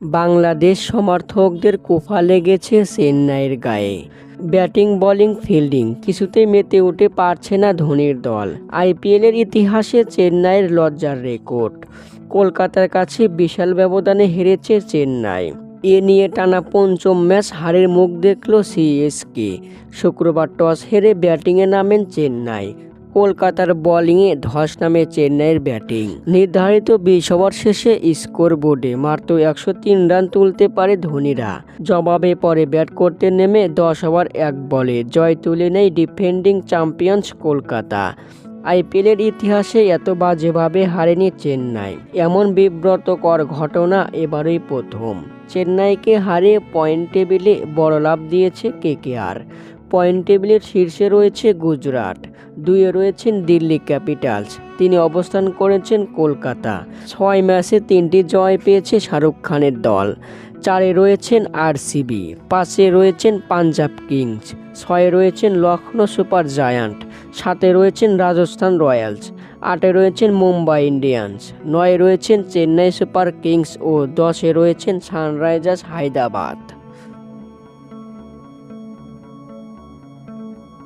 বাংলাদেশ সমর্থকদের কোফা লেগেছে চেন্নাইয়ের গায়ে। ব্যাটিং, বোলিং, ফিল্ডিং কিছুতেই মেতে উঠে পারছে না ধোনির দল। আইপিএলের ইতিহাসে চেন্নাইয়ের লজ্জার রেকর্ড। কলকাতার কাছে বিশাল ব্যবধানে হেরেছে চেন্নাই। এ নিয়ে টানা পঞ্চম ম্যাচ হারের মুখ দেখল সিএসকে। শুক্রবার টস হেরে ব্যাটিংয়ে নামেন চেন্নাই। কলকাতার বোলিংয়ে ধস নামে চেন্নাইয়ের ব্যাটিং। নির্ধারিত বিশ ওভার শেষে স্কোর বোর্ডে মাত্র একশো তিন রান তুলতে পারে ধোনিরা। জবাবে পরে ব্যাট করতে নেমে দশ ওভার এক বলে জয় তুলে নেয় ডিফেন্ডিং চ্যাম্পিয়ন্স কলকাতা। আইপিএলের ইতিহাসে এত বাজেভাবে হারেনি চেন্নাই। এমন বিব্রতকর ঘটনা এবারই প্রথম। চেন্নাইকে হারিয়ে পয়েন্ট টেবিলে বড় লাভ দিয়েছে কেকেআর। পয়েন্ট টেবিলের শীর্ষে রয়েছে গুজরাট, দুইয়ে রয়েছেন দিল্লি ক্যাপিটালস, তিনি অবস্থান করেছেন কলকাতা, ছয় ম্যাচে তিনটি জয় পেয়েছে শাহরুখ খানের দল, চারে রয়েছেন আরসিবি পাঁচে রয়েছেন পাঞ্জাব কিংস, ছয়ে রয়েছেন লখনৌ সুপার জায়ান্ট, সাতে রয়েছেন রাজস্থান রয়্যালস, আটে রয়েছেন মুম্বাই ইন্ডিয়ান্স, নয়ে রয়েছেন চেন্নাই সুপার কিংস ও দশে রয়েছেন সানরাইজার্স হায়দ্রাবাদ।